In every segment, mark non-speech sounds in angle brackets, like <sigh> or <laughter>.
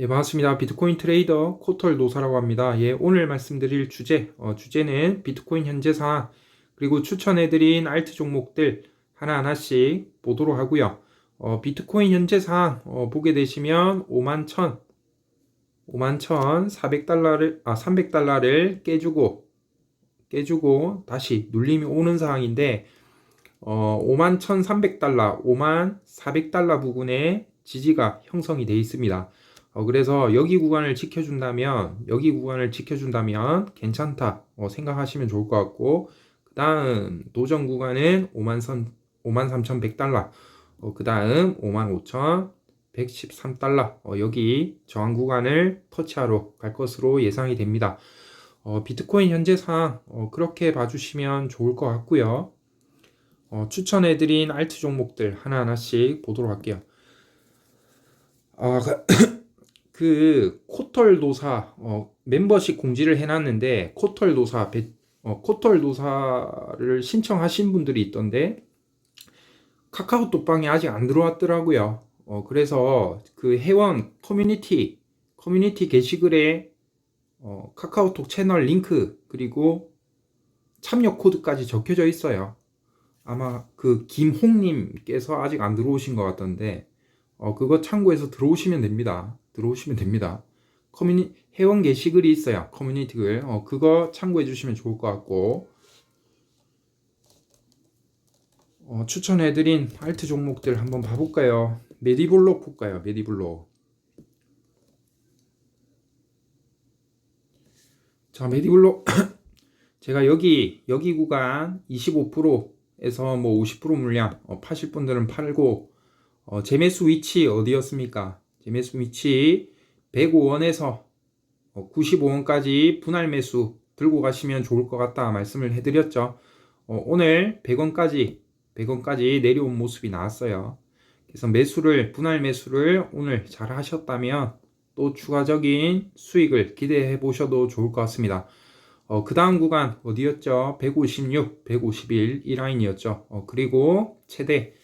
예, 반갑습니다. 비트코인 트레이더 코털 노사라고 합니다. 예, 오늘 말씀드릴 주제, 어, 주제는 비트코인 현재 상황, 그리고 추천해드린 알트 종목들 하나하나씩 보도록 하고요. 어, 비트코인 현재 상황, 어, 보게 되시면 5만 1 5만 1,400달러를, 아, 300달러를 깨주고, 깨주고, 다시 눌림이 오는 상황인데, 어, 5만 1,300달러, 5만 400달러 부근에 지지가 형성이 되어 있습니다. 어, 그래서 여기 구간을 지켜준다면, 여기 구간을 지켜준다면 괜찮다 어, 생각하시면 좋을 것 같고, 그 다음 도전 구간은 5만 선, 5만 3,100달러, 어, 그 다음 5만 5,113달러, 어, 여기 저항 구간을 터치하러 갈 것으로 예상이 됩니다. 어, 비트코인 현재 상황, 어, 그렇게 봐주시면 좋을 것 같고요. 어, 추천해드린 알트 종목들 하나하나씩 보도록 할게요. 아, 그 코털 노사 어, 멤버십 공지를 해놨는데 코털 노사 배, 어, 코털 노사를 신청하신 분들이 있던데 카카오톡 방에 아직 안 들어왔더라고요. 어, 그래서 그 회원 커뮤니티 커뮤니티 게시글에 어, 카카오톡 채널 링크 그리고 참여 코드까지 적혀져 있어요. 아마 그 김홍님께서 아직 안 들어오신 것 같던데 어, 그거 참고해서 들어오시면 됩니다. 들어오시면 됩니다. 커뮤니 회원 게시글이 있어요. 커뮤니티 글. 어, 그거 참고해 주시면 좋을 것 같고. 어, 추천해드린 알트 종목들 한번 봐볼까요? 메디블록 볼까요? 메디블록. 자, 메디블록. <coughs> 제가 여기, 여기 구간 25%에서 뭐 50% 물량, 어, 파실 분들은 팔고, 어, 재매수 위치 어디였습니까? 재매수 위치 105원에서 95원까지 어, 분할 매수 들고 가시면 좋을 것 같다 말씀을 해드렸죠. 어, 오늘 100원까지 100원까지 내려온 모습이 나왔어요. 그래서 매수를 분할 매수를 오늘 잘 하셨다면 또 추가적인 수익을 기대해 보셔도 좋을 것 같습니다. 어, 그 다음 구간 어디였죠? 156, 151 이 라인이었죠. 어, 그리고 최대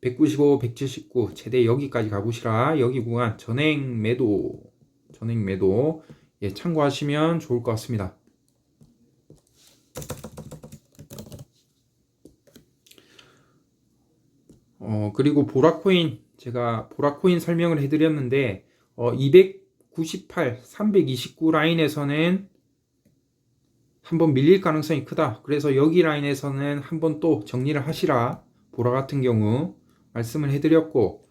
195, 179 최대 여기까지 가보시라. 여기 구간 전행 매도 전행 매도 예, 참고하시면 좋을 것 같습니다. 어, 그리고 보라코인 제가 보라코인 설명을 해드렸는데 어, 298, 329 라인에서는 한번 밀릴 가능성이 크다. 그래서 여기 라인에서는 한번 또 정리를 하시라. 보라 같은 경우 말씀을 해드렸고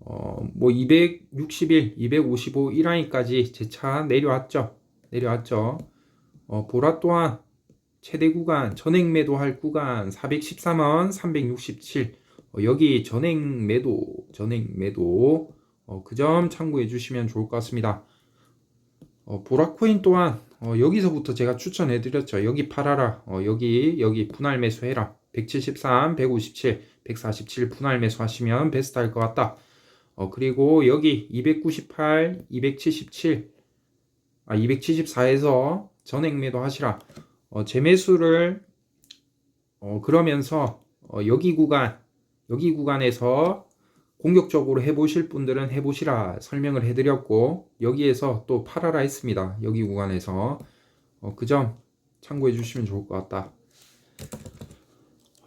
어, 뭐 261, 255이 라인까지 제차 내려왔죠. 내려왔죠. 어, 보라 또한 최대 구간 전액 매도할 구간 413원, 367 어, 여기 전액 매도, 전액 매도 어, 그 점 참고해 주시면 좋을 것 같습니다. 어, 보라코인 또한 어, 여기서부터 제가 추천해 드렸죠. 여기 팔아라. 어, 여기 여기 분할 매수해라. 173, 157, 147 분할 매수하시면 베스트 할 것 같다. 어, 그리고 여기 298, 277, 아, 274에서 전액 매도 하시라. 어, 재매수를, 어, 그러면서, 어, 여기 구간, 여기 구간에서 공격적으로 해보실 분들은 해보시라 설명을 해드렸고, 여기에서 또 팔아라 했습니다. 여기 구간에서. 어, 그점 참고해 주시면 좋을 것 같다.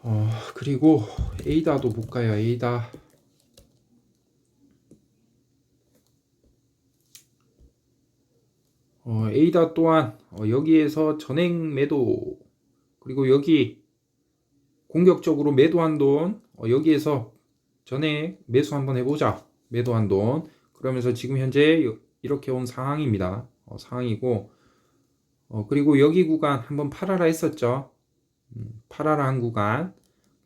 어, 그리고 에이다도 볼까요? 에이다. 어, 에이다 또한 어, 여기에서 전액 매도 그리고 여기 공격적으로 매도한 돈 어, 여기에서 전에 매수 한번 해보자 매도한 돈 그러면서 지금 현재 이렇게 온 상황입니다 어, 상황이고 어, 그리고 여기 구간 한번 팔아라 했었죠 음, 팔아라 한 구간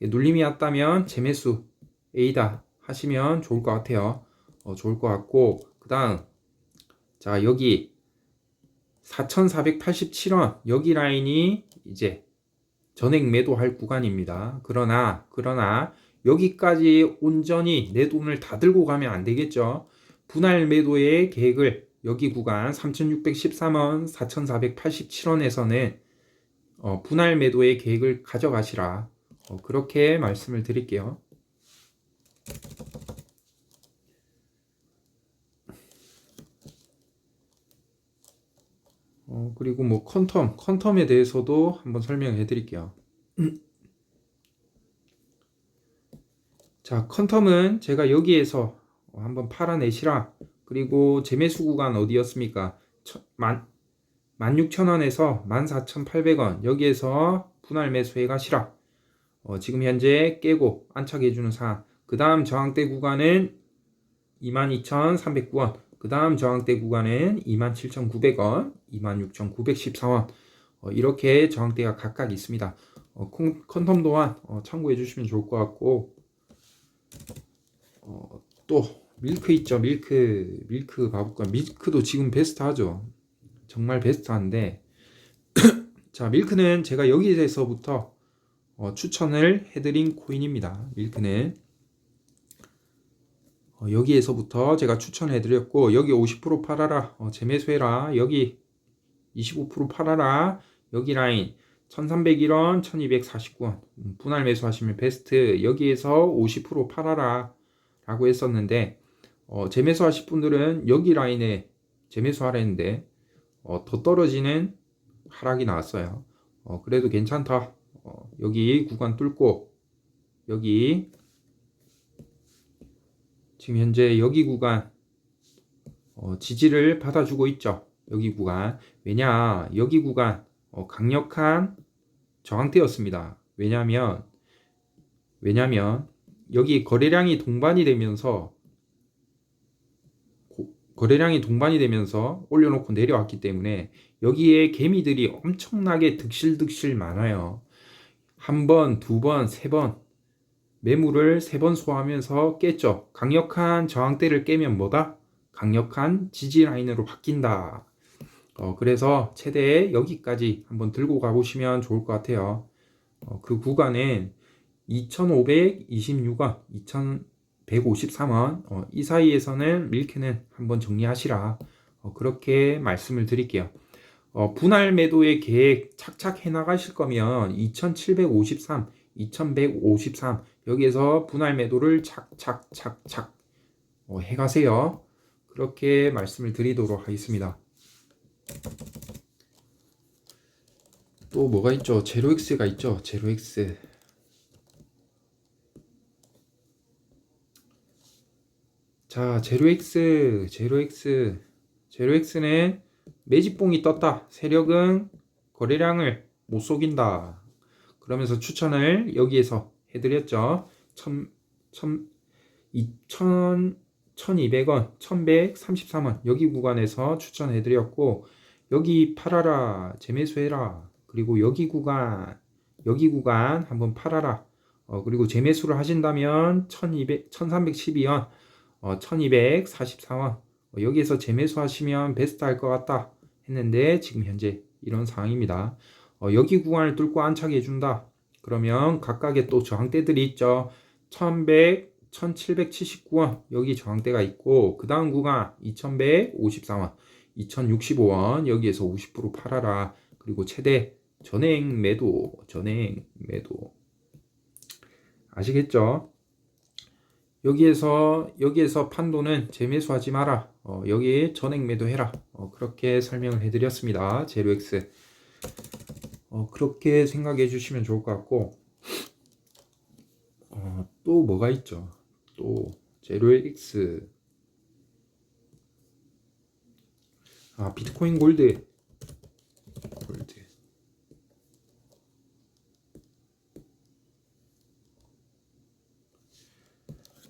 눌림이 왔다면 재매수 A다 하시면 좋을 것 같아요 어, 좋을 것 같고 그 다음 자 여기 4,487원 여기 라인이 이제 전액 매도할 구간입니다. 그러나 그러나 여기까지 온전히 내 돈을 다 들고 가면 안 되겠죠. 분할 매도의 계획을 여기 구간 3,613원, 4,487원에서는 어, 분할 매도의 계획을 가져가시라. 어, 그렇게 말씀을 드릴게요. 어, 그리고 뭐 컨텀, 컨텀에 대해서도 한번 설명해 드릴게요. 자, 컨텀은 제가 여기에서 한번 팔아내시라. 그리고 재매수 구간 어디였습니까? 16,000원에서 14,800원. 여기에서 분할 매수해 가시라. 어, 지금 현재 깨고 안착해주는 사항. 그 다음 저항대 구간은 22,309원. 그 다음 저항대 구간은 27,900원, 26,914원. 어, 이렇게 저항대가 각각 있습니다. 어, 콘- 컨텀 또한 어, 참고해 주시면 좋을 것 같고, 어, 또 밀크 있죠, 밀크, 밀크 봐볼까? 밀크도 지금 베스트 하죠. 정말 베스트한데, <clears throat> 자, 밀크는 제가 여기에서부터 어, 추천을 해드린 코인입니다. 밀크는. 어, 여기에서부터 제가 추천해드렸고 여기 50% 팔아라. 어, 재매수해라. 여기 25% 팔아라. 여기 라인 1301원 1249원. 음, 분할 매수하시면 베스트. 여기에서 50% 팔아라. 라고 했었는데 어, 재매수 하실 분들은 여기 라인에 재매수 하라 했는데 어, 더 떨어지는 하락이 나왔어요 어, 그래도 괜찮다 어, 여기 구간 뚫고 여기 지금 현재 여기 구간 어, 지지를 받아주고 있죠. 여기 구간 왜냐 여기 구간 어, 강력한 저항대였습니다. 왜냐하면 왜냐하면 여기 거래량이 동반이 되면서 고- 거래량이 동반이 되면서 올려놓고 내려왔기 때문에 여기에 개미들이 엄청나게 득실득실 많아요. 한 번, 두 번, 세 번 매물을 세 번 소화하면서 깼죠. 강력한 저항대를 깨면 뭐다? 강력한 지지 라인으로 바뀐다. 어, 그래서 최대 여기까지 한번 들고 가보시면 좋을 것 같아요. 어, 그 구간은 2,526원, 2,153원, 어, 이 사이에서는 밀크는 한번 정리하시라. 어, 그렇게 말씀을 드릴게요. 어, 분할 매도의 계획 착착 해 나가실 거면 2,753, 2,153 여기에서 분할 매도를 착착착착 어, 해 가세요. 그렇게 말씀을 드리도록 하겠습니다. 또 뭐가 있죠? 제로엑스가 있죠. 제로엑스. 자, 제로엑스, 제로엑스, 제로엑스는 매집봉이 떴다. 세력은 거래량을 못 속인다. 그러면서 추천을 여기에서 해드렸죠. 1 2,000, 1200원, 1133원 여기 구간에서 추천해드렸고 여기 팔아라, 재매수해라. 그리고 여기 구간, 여기 구간 한번 팔아라. 어, 그리고 재매수를 하신다면 1200, 1312원, 어, 1244원. 어, 여기에서 재매수 하시면 베스트 할 것 같다 했는데 지금 현재 이런 상황입니다. 어, 여기 구간을 뚫고 안착해 준다. 그러면 각각의 또 저항대들이 있죠. 1100, 1779원 여기 저항대가 있고 그 다음 구간 2154원, 2065원 여기에서 50% 팔아라. 그리고 최대 전행 매도, 전행 매도 아시겠죠? 여기에서 여기에서 판도는 재매수하지 마라. 어, 여기 전액 매도해라. 어, 그렇게 설명을 해드렸습니다. 제로엑스. 어, 그렇게 생각해 주시면 좋을 것 같고 어, 또 뭐가 있죠? 또 제로엑스 아 비트코인 골드 골드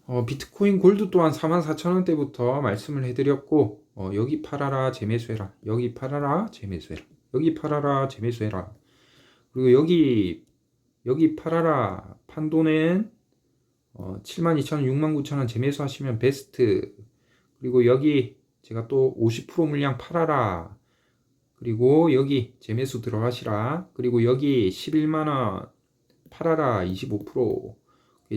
어, 비트코인 골드 또한 44,000원대부터 말씀을 해드렸고 어, 여기 팔아라 재매수해라. 여기 팔아라 재매수해라. 여기 팔아라 재매수해라. 그리고 여기 여기 팔아라 판도는 어, 72,000원 69,000원 재매수 하시면 베스트. 그리고 여기 제가 또 50% 물량 팔아라. 그리고 여기 재매수 들어가시라. 그리고 여기 11만원 팔아라 25%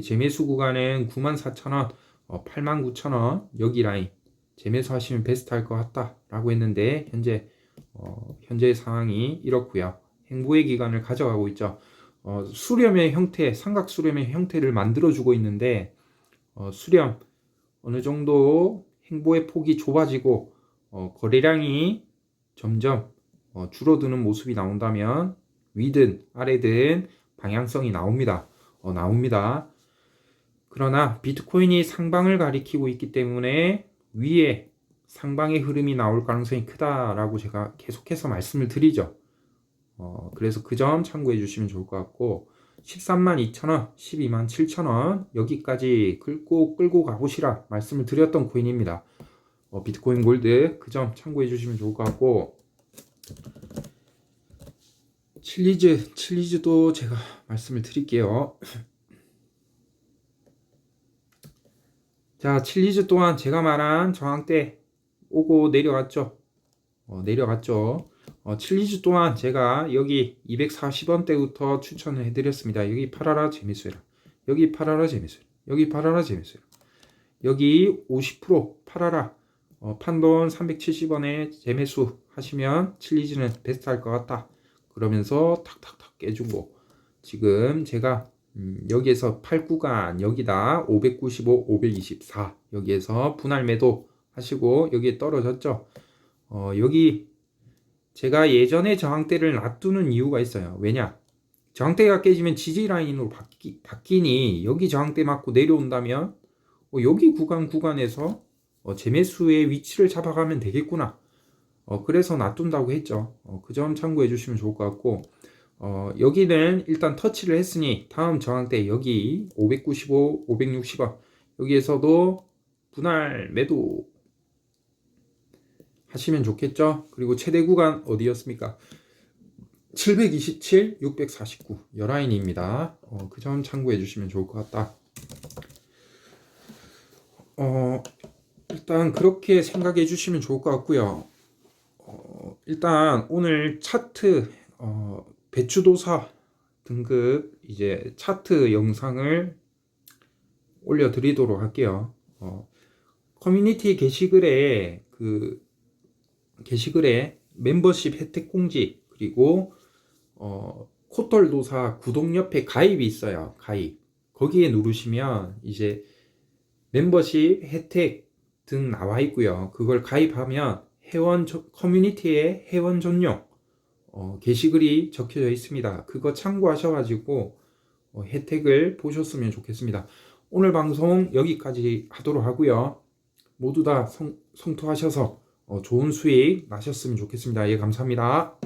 재매수 구간은 94,000원, 어, 89,000원 여기 라인 재매수 하시면 베스트 할 것 같다 라고 했는데 현재 어, 현재 상황이 이렇고요 행보의 기간을 가져가고 있죠 어, 수렴의 형태 삼각 수렴의 형태를 만들어 주고 있는데 어, 수렴 어느 정도 행보의 폭이 좁아지고 어, 거래량이 점점 어, 줄어드는 모습이 나온다면 위든 아래든 방향성이 나옵니다. 어, 나옵니다. 그러나 비트코인이 상방을 가리키고 있기 때문에 위에 상방의 흐름이 나올 가능성이 크다라고 제가 계속해서 말씀을 드리죠. 어, 그래서 그 점 참고해 주시면 좋을 것 같고 13만 2천원, 12만 7천원 여기까지 끌고 끌고 가보시라 말씀을 드렸던 코인입니다. 어, 비트코인 골드 그 점 참고해 주시면 좋을 것 같고 칠리즈 칠리즈도 제가 말씀을 드릴게요. 자 칠리즈 또한 제가 말한 저항대 오고 내려갔죠. 어, 내려갔죠. 어, 칠리즈 또한 제가 여기 240원대부터 추천을 해드렸습니다. 여기 팔아라 재밌어라. 여기 팔아라 재밌어라. 여기 팔아라 재밌어라. 여기 50% 팔아라. 어, 판돈 370원에 재매수 하시면 칠리즈는 베스트 할 것 같다. 그러면서 탁탁탁 깨주고 지금 제가 음, 여기에서 8구간 여기다 595, 524 여기에서 분할 매도 하시고 여기에 떨어졌죠. 어, 여기 제가 예전에 저항대를 놔두는 이유가 있어요. 왜냐? 저항대가 깨지면 지지 라인으로 바뀌, 바뀌니 여기 저항대 맞고 내려온다면 어, 여기 구간 구간에서 어, 재매수의 위치를 잡아가면 되겠구나. 어, 그래서 놔둔다고 했죠. 어, 그 점 참고해 주시면 좋을 것 같고 어, 여기는 일단 터치를 했으니 다음 저항대 여기 595, 560원 여기에서도 분할 매도 하시면 좋겠죠. 그리고 최대 구간 어디였습니까? 727, 649 여라인입니다. 어, 그 점 참고해 주시면 좋을 것 같다. 어, 일단 그렇게 생각해 주시면 좋을 것 같고요. 어, 일단 오늘 차트 어, 배추도사 등급 이제 차트 영상을 올려드리도록 할게요. 어, 커뮤니티 게시글에 그 게시글에 멤버십 혜택 공지 그리고 어, 코털도사 구독 옆에 가입이 있어요. 가입 거기에 누르시면 이제 멤버십 혜택 등 나와 있고요. 그걸 가입하면 회원 저- 커뮤니티에 회원 전용 어, 게시글이 적혀져 있습니다. 그거 참고하셔가지고 어, 혜택을 보셨으면 좋겠습니다. 오늘 방송 여기까지 하도록 하고요. 모두 다 성, 성투하셔서 어, 좋은 수익 나셨으면 좋겠습니다. 예, 감사합니다.